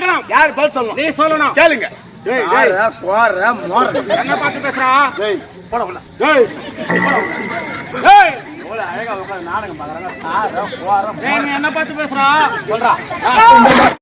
கேட்கணும். யார் பதில் சொல்லணும்? நீ சொல்லணும். கேளுங்க. போற மோற என்ன பார்த்து பேசுறா? டேய் போட டேய் டேய் அழகா உட்கார்ந்து நாடகம் பாக்குறாங்க போற டேய், நீ என்ன பார்த்து பேசுறா? சொல்றா.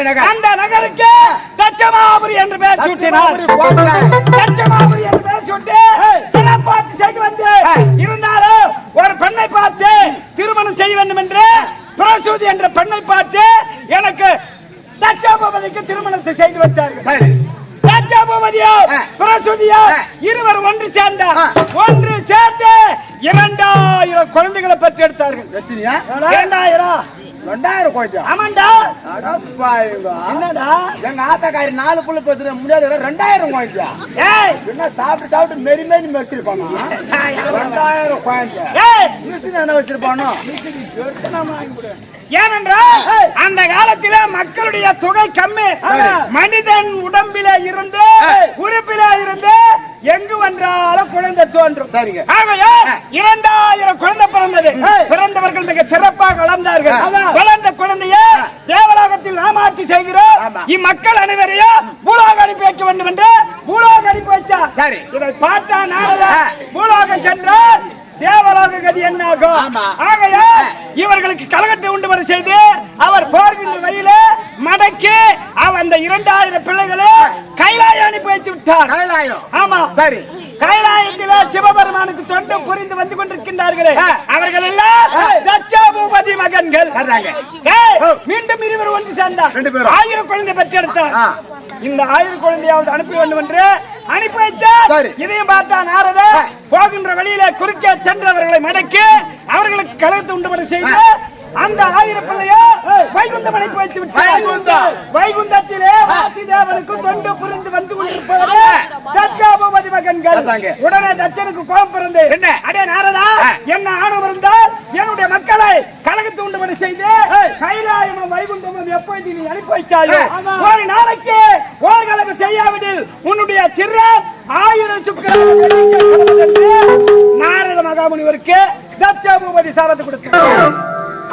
என்ன நகர்? அந்த நகருக்கு தச்சமாபுரி என்று பெயர் சூட்டினார். தச்சமாபுரி என்று பெயர் சூட்டி சிறப்பாட்சி செய்து வந்து இருந்தாலும் ஒரு பெண்ணை பார்த்து திருமணம் செய்ய வேண்டும் என்று பிரசூதி என்ற பெண்ணை பார்த்து எனக்கு தச்சாபதிக்கு திருமணத்தை செய்து வைத்தார்கள். சரி. தச்சாபதியோ. பிரசூதியோ. இருவர் ஒன்று சேர்ந்தார். ஒன்று சேர்ந்து இரண்டாயிரம் குழந்தைகளை பெற்று எடுத்தார்கள் எத்தனையா? இரண்டாயிரம். ரெண்டாயிரம் கொஞ்சம் ஆமாண்டா. என்னடா? எங்க ஆத்தாக்காரி நாலு புள்ள பத்து முடியாது ரெண்டாயிரம் கொஞ்சம் ஏய். என்ன சாப்பிட்டு சாப்பிட்டு மெரி மெரி மெரிச்சிருப்பானோ ரெண்டாயிரம். ஏய். மிஷின் என்ன வச்சிருப்பானோ? ஏனென்றால் அந்த காலத்தில மக்களுடைய தொகை கம்மி. மனிதன் உடம்பிலே இருந்து உறுப்பிலே இருந்து எங்கு வென்றாலும் குழந்தை தோன்றும். சரிங்க. ஆகையால் இரண்டாயிரம் குழந்தை பிறந்தது. பிறந்தவர்கள் மிக சிறப்பாக வளர்ந்தார்கள். வளர்ந்த குழந்தைய தேவலோகத்தில் நாம் ஆட்சி செய்கிறோம். இம்மக்கள் அனைவரையும் பூலோக அனுப்பி வைக்க வேண்டும் என்று பூலோக அனுப்பி வைத்தார். சரி. இதை பார்த்தா நாரதா பூலோகம் சென்றார் தேவலோக கதி என்னாகும்? ஆமா. ஆகையால் இவர்களுக்கு கலகத்தை உண்டு செய்து அவர் போர்கின்ற வழியில மடக்கி அவர் அந்த இரண்டாயிரம் பிள்ளைகளை விட்டார் கைலாயம் ஆமா சரி கைலாயத்திலே சிவபெருமானுக்கு தொண்டு புரிந்து வந்து கொண்டிருக்கின்றார்களே. அவர்கள் எல்லாம் மகன்கள். மீண்டும் இருவர் ஒன்று சேர்ந்தார் ரெண்டு பேரும். ஆயிரம் குழந்தை பெற்றெடுத்தார். இந்த ஆயிரம் குழந்தையாவது அனுப்பி வேண்டும் என்று அனுப்பி வைத்தார். இதையும் பார்த்தா நாரத. போகின்ற வழியில குறுக்கே சென்றவர்களை மடக்கி அவர்களுக்கு கலத்து உண்டுபட செய்து அந்த ஆயிரம் பிள்ளையோ வைகுந்தம் அனுப்பி வைத்து விட்டார். வைகுந்தம். வைகுந்தத்திலே வாசுதேவனுக்கு தொண்டு புரிந்து வந்து கொண்டிருப்பவரே தட்சாபூபதி மகன்கள். உடனே தட்சனுக்கு கோபம் பிறந்து என்ன? அடே நாரதா. என்ன ஆணவம் இருந்தால் என்னுடைய மக்களை கலகத்து உண்டுபட செய்து கைலாயமும் வைகுந்தமும் எப்பொழுது நீ அனுப்பி வைத்தாயோ? ஒரு நாளைக்கு கலக்கு செய்யாவிடில் உன்னுடைய சிறம் ஆயிரம் சுக்கரம் நாரத மகாமுனிவருக்கு தட்சாபூபதி சாபத்தை கொடுத்தார்.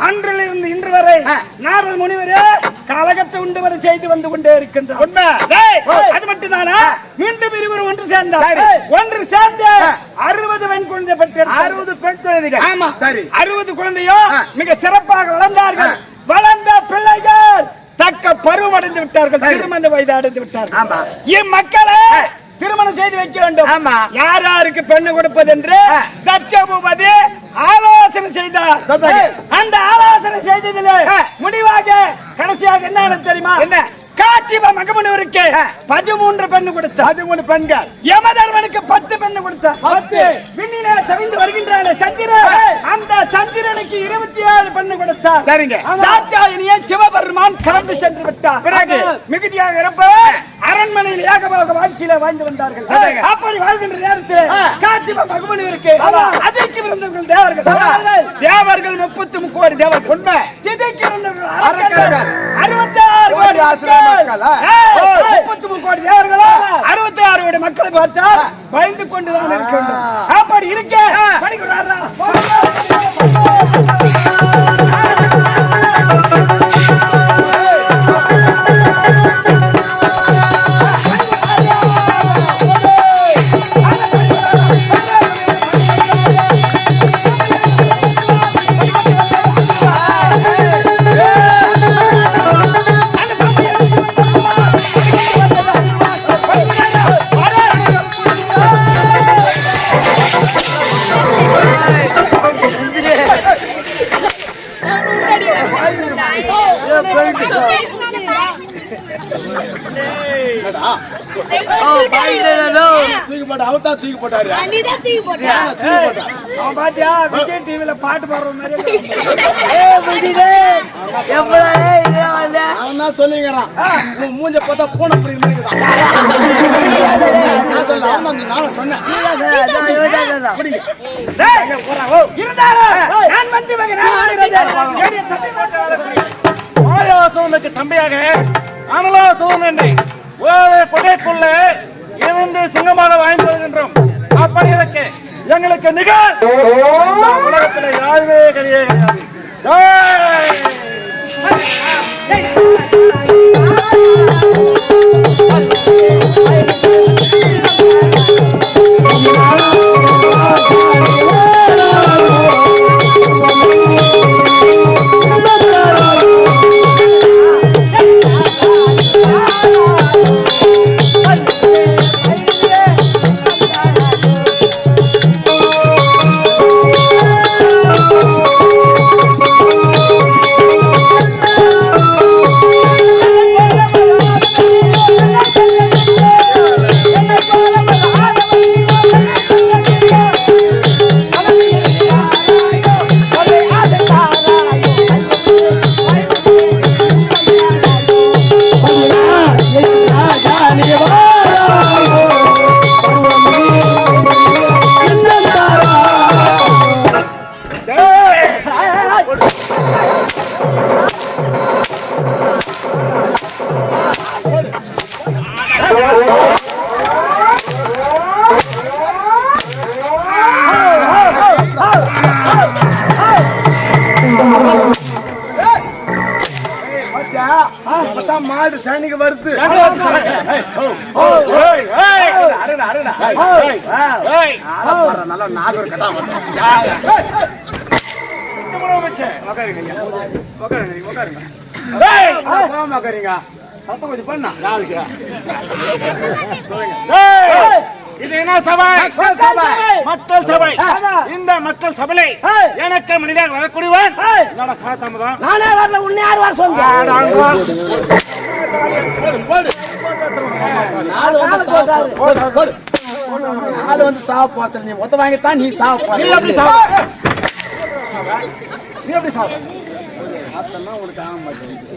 அன்றிலிருந்து இன்று வரை நாரத முனிவரே கலகத்தை உண்டுபட செய்து வந்து கொண்டே இருக்கின்றார். உண்மை. அது மட்டும்தானா? மீண்டும் இருவர் ஒன்று சேர்ந்தார். சரி. ஒன்று சேர்ந்து அறுபது பெண் குழந்தை பெற்று அறுபது பெண் குழந்தைகள். ஆமா. சரி. அறுபது குழந்தையோ. மிக சிறப்பாக வளர்ந்தார்கள். வளர்ந்த பிள்ளைகள் தக்க பருவம் அடைந்து விட்டார்கள். திருமண வயது அடைந்து விட்டார்கள். இம்மக்களை திருமணம் செய்து வைக்க வேண்டும் ஆமா. யார் யாருக்கு பெண்ணு கொடுப்பது என்று. தட்சபூபதி ஆலோசனை செய்தார். அந்த ஆலோசனை செய்ததிலே. முடிவாக கடைசியாக என்ன தெரியுமா என்ன? காட்சிப மகமனுவருக்கு ஆ. பதிமூன்று பெண்ணு கொடுத்தார் பதிமூணு பெண்கள் யமதர்மனுக்கு பத்து பெண்ணு கொடுத்தார் பத்து. விண்ணிலே தவிந்து வருகின்றான சந்திரன் அந்த சந்திரனுக்கு இருபத்தி ஏழு பெண்ணு கொடுத்தார் சரிங்க. தாத்தாயினியை சிவபெருமான் கடந்து சென்று விட்டார் பிறகு? மிகுதியாக இருப்பவர் அரண்மனையில் ஏகமாக வாழ்க்கையில வாழ்ந்து வந்தார்கள். அப்படி வாழ்கின்ற நேரத்தில். காட்சிப மகமனுவருக்கு ஆமா. அதற்கு பிறந்தவர்கள் தேவர்கள் தேவர்கள். தேவர்கள் முப்பத்தி முக்கோடி தேவர்கள் உண்மை திதைக்கு இருந்தவர்கள் அரக்கர்கள். முப்பத்தி மூணு கோடி தேவர்களா அறுபத்தி ஆறு கோடி மக்களை பார்த்தால் பயந்து கொண்டுதான் இருக்க வேண்டும். அப்படி இருக்க. தூக்கி போட்டான் அவன் பாத்தியா? விஜய் டிவில பாட்டு பாடுற மாதிரி அவன் தான் சொல்லிங்கிறான் உன் மூஞ்ச பார்த்தா பூனை புரியுற மாதிரி. மாயாசோனுக்கு தம்பியாக அனலாசோனனை ஒரு கொடைக்குள்ள இருந்து சிங்கமாக வாழ்ந்து வருகின்றோம். நிகழ் உலகத்துல யாருமே கிடையாது. நல்லா கதா உட்காருங்க சத்தம் கொஞ்சம் பண்ணா இது என்ன சபை மக்கள் சபை. இந்த மக்கள் சபையை எனக்கு மனிதர் வரக்கூடியவன் என்னோட காத்தாமதான் நானே வரல உன்னை யார் வர சொல்லுங்க நாலு வந்து நாலு வந்து சாவு போத்தல நீ மொத்த வாங்கித்தான் நீ சாவு நீ எப்படி சாவு? நீ எப்படி சாவு பார்த்தனா உனக்கு ஆக மாட்டேங்குது.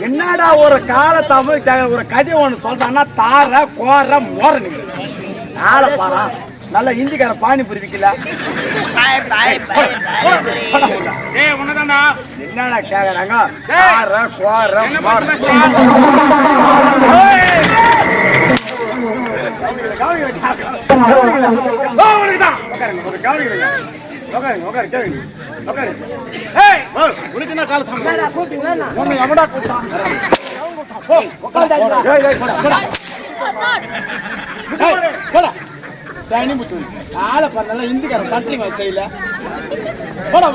என்னடா ஒரு கால தமிழ் ஒரு கதை ஒண்ணு சொல்றான்னா தார கோர மோர ஆளை பாரா. நல்ல பானிபூரி விக்கல ஏய், உன்னதான்டா. என்னடா கேக்குறாங்க. தார கோர மோர. பேசுறா? ஏய், ஓ, உனக்குதான். ஏய், உனக்கு என்ன கால தாமதம்? இந்திக்கார சட்டிங்க செய்யல போடா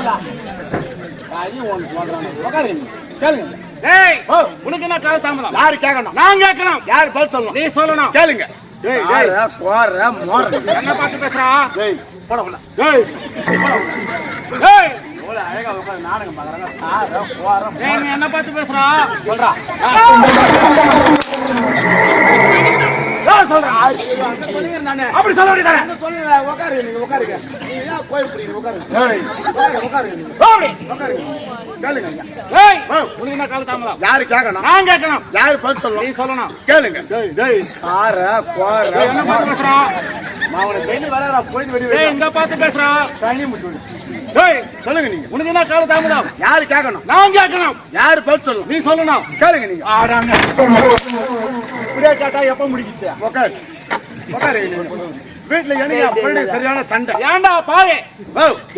அதையும் ஒன்று சொல்றாங்க உட்காருங்க கேளுங்க ஏய், ஓ. உனக்கு என்ன கால தாமதம்? யாரு கேட்கணும் நான் கேட்கணும். யாரு பதில் சொல்லணும் நீ சொல்லணும். கேளுங்க தார கோர மோர என்ன பார்த்து பேசுறா? டேய் போட உள்ள. ஏய், ஏய், எவ்வளவு அழகா உட்கார்ந்து நாடகம் பார்க்கறாங்க. தார கோர ஏய், நீ என்ன பார்த்து பேசுறா? சொல்றா. அப்படி சொல்ல வேண்டியதானே? சொல்லுங்க உட்காருங்க நீங்க உட்காருங்க. நீங்க கோயில் பிடிக்கிறீங்க உட்காருங்க. உட்காருங்க உட்காருங்க. கேளுங்க. ஏய். உனக்கு என்ன? யாரு கேட்கணும் நான் கேட்கணும். யாரு பதில் நீ சொல்லணும். கேளுங்க. டேய், டேய், கோர ஏய், என்ன பேசுறா? நான் உனக்கு வெளியே வர போயிட்டு வெளியே இங்க பார்த்து பேசுறா? தண்ணி முட்டு ஏய், சொல்லுங்க நீங்க உனக்கு என்ன கால தாமதம்? யாரு கேட்கணும் நான் கேட்கணும். யாரு பதில் சொல்லணும் நீ சொல்லணும். கேளுங்க நீங்க ஆடாங்க. இப்படியே கேட்டா எப்ப முடிக்குது உட்காரு உட்காரு வீட்டுல எனக்கு சரியான சண்டை. ஏன்டா பாரு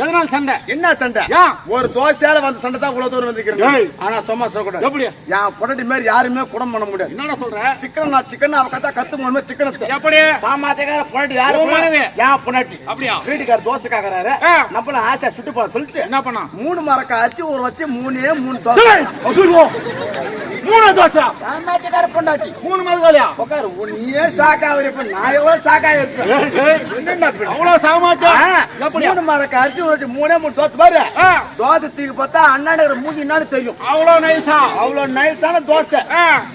எதனால சண்டை? என்ன சண்டை? ஏன்? ஒரு தோசையால வந்த சண்டை தான் இவ்வளவு தூரம் வந்துக்கிறேன். ஆனா சும்மா சொல்லக்கூடாது. எப்படி? என் பொண்டாட்டி மாதிரி யாருமே குடம் பண்ண முடியாது. என்னடா சொல்ற? சிக்கன் நான் சிக்கன் அவ கத்தா கத்து மூணு சிக்கன் எப்படி? சாமாத்தியக்கார பொண்டாட்டி யாரு உன் மனைவி. என் பொண்டாட்டி. அப்படியா? வீட்டுக்கார தோசை காக்கறாரு. நம்மள ஆசை சுட்டு போற சொல்லிட்டு என்ன பண்ணா? மூணு மரக்கா அரிசி ஒரு வச்சு மூணே மூணு தோசை. மூணு தோசை. சாமாத்தியக்கார பொண்டாட்டி. மூணு மதுவாலியா உட்காரு உன் நீயே ஷாக் ஆகுற இப்ப நான் எவ்வளவு ஷாக் பின்ன? அவ்வளவு எப்படியா? மூணு மரக்கா அரிசி மூணே மூணு தோசை பாரு. தோசை தூக்கி பார்த்தா அண்ணாடு மூஞ்சி என்னன்னு தெரியும். அவ்வளவு நைஸா அவ்வளவு நைஸான தோசை.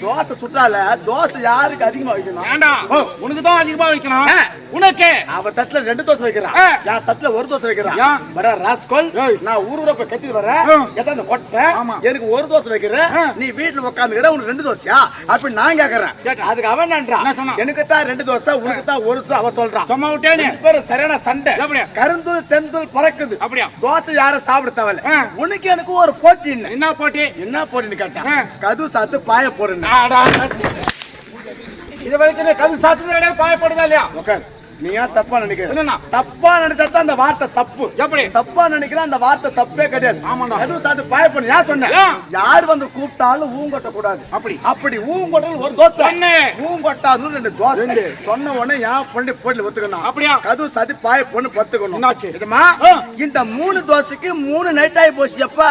தோசை சுட்டால தோசை யாருக்கு அதிகமா வைக்கணும். உனக்கு தான் அதிகமா வைக்கணும். உனக்கு? அவ தட்டுல ரெண்டு தோசை வைக்கிறான். என் தட்டுல ஒரு தோசை வைக்கிறான் ஏன்? வர ராஸ்கோல். நான் ஊர் ஊரா போய் கத்திட்டு வரேன் ஆ. எத்தனை கொட்டை. ஆமா. எனக்கு ஒரு தோசை வைக்கிறேன். நீ வீட்டுல உட்காந்துக்கிற உனக்கு ரெண்டு தோசையா அப்படி நான் கேக்குறேன். அதுக்கு அவன் என்னன்றான் சொன்னான்? எனக்கு தான் ரெண்டு தோசை உனக்கு தான் ஒரு தோசை அவ சொல்றான் சும்மா விட்டேனே பேரும் சரியான சண்டை எப்படி? கருந்தூள் தெந்தூள் பறக்குது அப்படியா? தோசை யாரும் சாப்பிட தேவையில்ல. உனக்கு எனக்கு ஒரு போட்டி என்ன போட்டி என்ன போட்டின்னு கேட்டான். கது சாத்து பாய ஆடா. இது வரைக்கும் கது சாத்துறது கிடையாது பாயப்படுதா இல்லையா உட்கார் நீ ஏன் தப்பா நினைக்கிற என்னண்ணா? தப்பா நினைச்சா அந்த வார்த்தை தப்பு எப்படி? தப்பா நினைக்கிற அந்த வார்த்தை தப்பே கிடையாது ஆமாண்ணா. அதுவும் சாத்து பாயப்படும் யார் சொன்ன ஏன்? யார் வந்து கூப்பிட்டாலும் ஊங்கொட்ட கூடாது அப்படி? அப்படி ஊங்கொட்டல் ஒரு தோசை சொன்னே. ஊங்கொட்டாது ரெண்டு தோசை சொன்ன உடனே ஏன் பண்ணி போட்டு ஒத்துக்கணும் அப்படியா? கது சாத்தி பாய பொண்ணு பத்துக்கணும் என்னாச்சு? இதுமா. இந்த மூணு தோசைக்கு மூணு நைட் ஆகி போச்சு எப்பா.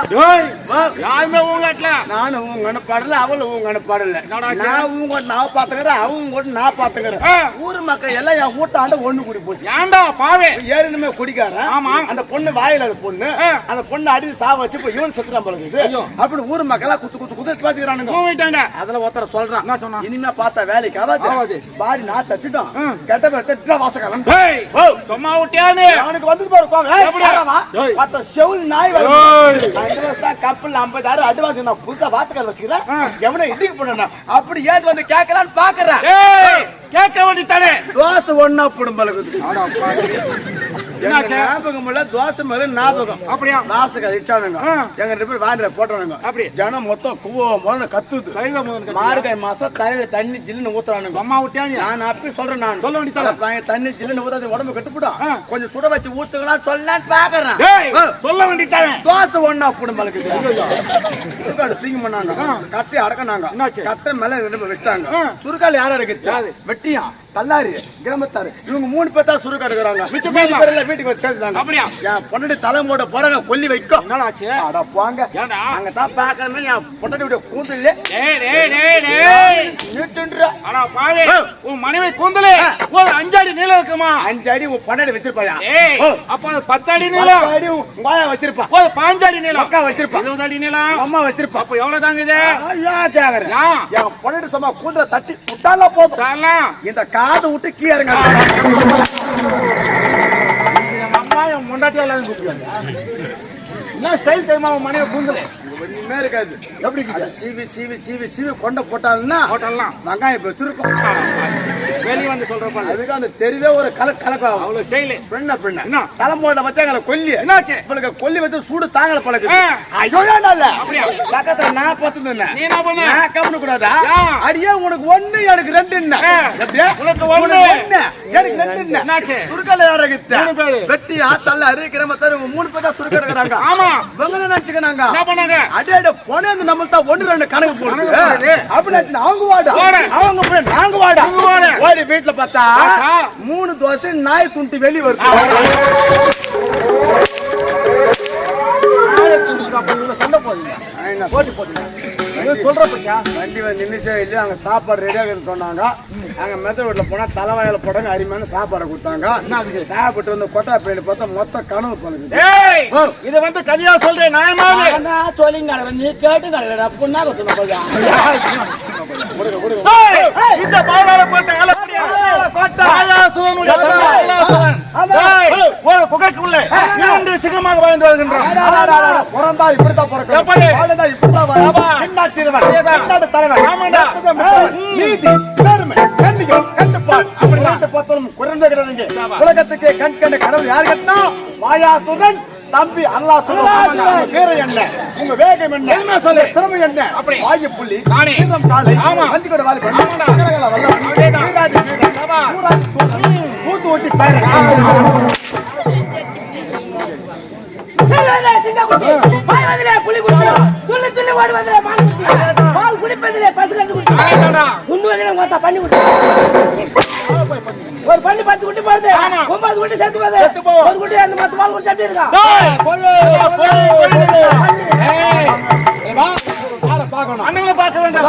யாருமே உங்கட்ல நானும் உங்க பாடல அவளும் உங்க பாடல? நான் உங்க நான் பாத்துக்கிறேன் அவங்க கூட நான் பாத்துக்கிறேன். ஊர் மக்கள் எல்லாம் என் வீட்டாண்ட ஒண்ணு கூடி போச்சு ஏன்டா பாவே ஏற்கனவே குடிக்காரன் ஆமா. அந்த பொண்ணு வாயில அது பொண்ணு. அந்த பொண்ணு அடிச்சு சாவ வச்சு இப்ப இவன் செத்துறான் போல இருக்குது அப்படி ஊர் மக்களா குத்து குத்து குத்து பாத்துக்கிறானுங்க அதுல ஒருத்தர சொல்றான் என்ன சொன்னான்? இனிமே பார்த்தா வேலைக்கு ஆகாது பாடி நான் தச்சுட்டோம். கெட்ட பேர் திட்ட வாசகாலம் ஏய், சும்மா விட்டியானு அவனுக்கு வந்து பாரு கோவம். ஏய், எப்படி? யாரவா? ஏய். மத்த செவுல் நாய். நான் வருஷம் தான் கப்பல்ல 50,000 advance நான் புதுசா வாசக்கால் வச்சுக்கிறேன். எவனை இடிக்க போனேன்னா, அப்படி ஏது வந்து கேட்கலான்னு பாக்குறேன். கேட்க வேண்டித்தானே தோசை ஒண்ணா போடும் பழகுது. ஞாபகம் இல்ல, தோசை மேல ஞாபகம். அப்படியா? வாசக்கால் இடிச்சானுங்க. ஆ. எங்க ரெண்டு பேரும் வாண்டில போட்டானுங்க. அப்படி? ஜனம் மொத்தம் குவோ மொழன்னு கத்துது. மார்கழி மாசம் தலையில தண்ணி ஜில்லுன்னு ஊத்துறானுங்க. அம்மா விட்டியானு நான் அப்படி சொல்றேன் நான் சொல்ல பையன் தண்ணி ஜில்லுன்னு ஊத்தாது உடம்பு கட்டுப்படும். கொஞ்சம் சுட வச்சு ஊத்துக்கலாம் சொல்லலான்னு பாக்குறேன். சொல்ல வேண்டித்தானே தோசை ஒண்ணா குடும்பம் சுருக்காடு தீங்க பண்ணாங்க கட்டி அடக்கினாங்க? கட்டை மேல ரெண்டு பேர் வச்சிட்டாங்க. சுருக்கால் யாரா இருக்கு வெட்டியா தள்ளாரி கிராமத்தாரு. இவங்க மூணு பேர் தான் சுருக்காடு இருக்கிறாங்க மிச்ச மீதி பேர்லாம்? பேர் வீட்டுக்கு வச்சு சேர்த்துட்டாங்க. அப்படியா? என் பொண்ணு தலைமோட போறாங்க கொல்லி வைக்கும் என்னடாச்சு அட போங்க? அங்க தான் பாக்கணும் என் பொண்ணு விட கூந்தல். டேய் டேய் டேய் டேய். நீட்டுன்ற அடா பாவே. ஆ. உன் மனைவி கூந்தலே. ஒரு அஞ்சடி நீளம் இருக்குமா? அஞ்சு அடி உன் பொண்ணாடி வச்சிருப்பாயா. அப்ப அது பத்து அடி நீளம். அடி உன் வாயா வச்சிருப்பா. ஒரு பாஞ்சடி நீளம். அக்கா வச்சிருப்பா. இருபது அடி நீளம். அம்மா வச்சிருப்பா. அப்ப எவ்வளவு தாங்க இது கேக்குறேன்? என் பொண்ணு சும்மா கூந்தல தட்டி விட்டால போதும். இந்த காது விட்டு கீழே இறங்க என் அம்மா என் முண்டாட்டி எல்லாம் கூப்பிடுவாங்க. என்ன ஸ்டைல் தெரியுமா? உன் மனைவி கூந்தலே. இருக்காது. எப்படி? சீவி சீவி சீவி சீவி கொண்ட போட்டாልና ஹோட்டல்லாம் வெங்காயம் பெருசிருக்கும் வெளிய வந்து சொல்றப்ப அதுக்கு அந்த தெருவே ஒரு கல கலக்கம் அவ்வளவு ஸ்டைலு பெண்ண பெண்ண என்ன? தலைமுறை வச்சாங்கள கொல்லி என்னாச்சு? இவளுக்கு கொல்லி வச்சு சூடு தாங்கல பழகு ஆ. ஐயோ அப்படியா? பக்கத்துல நான் பண்ண? நான் கவனி கூடாதா? அடியே உனக்கு ஒண்ணு எனக்கு ரெண்டு என்ன உனக்கு ஒண்ணு. எனக்கு ரெண்டு என்ன? சுருக்கல பேரு. வெட்டி ஆத்தல்ல அரி கிராமத்தாரு இவங்க மூணு பேர் தான் சுருக்க இருக்கிறாங்க ஆமா. இவங்க நினைச்சுக்கிறாங்க என்ன பண்ணாங்க அடே அடே போனே அந்த நம்ம தான் ஒண்ணு ரெண்டு கணக்கு போடுது கணக்கு போடுது. அப்படி நினைச்சு அவங்க வாடா. அவங்க போய் நாங்க வாடா. ஓடி வீட்டுல பார்த்தா? மூணு தோசை நாய் துண்டி வெளி வருது சண்டை போடுங்க. போட்டி போட்டுங்க சொல்ற பத்தியா வண்டி வந்து நின்னுச்சே இல்லையா அங்க சாப்பாடு ரெடியாக சொன்னாங்க. அங்க மெத்த வீட்டுல போனா தலைவாயில போடாங்க அருமையான சாப்பாடு கொடுத்தாங்க. சாப்பிட்டு வந்து கொட்டா பெயிண்ட் பார்த்தா மொத்த கனவு ஓ. இது வந்து கதையா சொல்றேன் நியாயமாவே நீ கேட்டு அப்படின்னா சொன்ன இந்த பாலால போட்ட ஒரு குகைக்குள்ளே இரண்டு சிங்கமாக வாழ்ந்து வருகின்றான் பிறந்தா இப்படித்தான்? வாழ்ந்தா இப்படித்தான் தலைவன், சாபா. உலகத்துக்கே கண் கண்ட கடவுள் யார் கட்டினா? மாயாசுரன் தம்பி அல்லா சொல்லுங்க பேரு என்ன? உங்க வேகம் என்ன? என்ன சொல்லு? திறமை என்ன? அப்படி. வாயு புள்ளி. சீதம் ஆமா. வஞ்சிக்கோட வாலிபன் ஆமாண்டா. அகரகால சாபா. ஊராதி சூரன் மூத்து ஓட்டி பாரு. செல்வதிலே சிங்கக்குட்டி, பாய்வதிலே புலிக்குட்டி, துள்ளி துள்ளி ஓடுவதிலே மான்குட்டி, பால் குடிப்பதிலே துண்ணுவதிலே மொத்த பன்னிக்குட்டி. ஒரு பண்ணி பத்து குட்டி போடுது. ஒன்பது குட்டி செத்து போகுது. ஒரு குட்டி அந்த மொத்த பால் குடிச்சு அப்படி இருக்கா? அண்ணங்களை பார்க்க வேண்டாம்.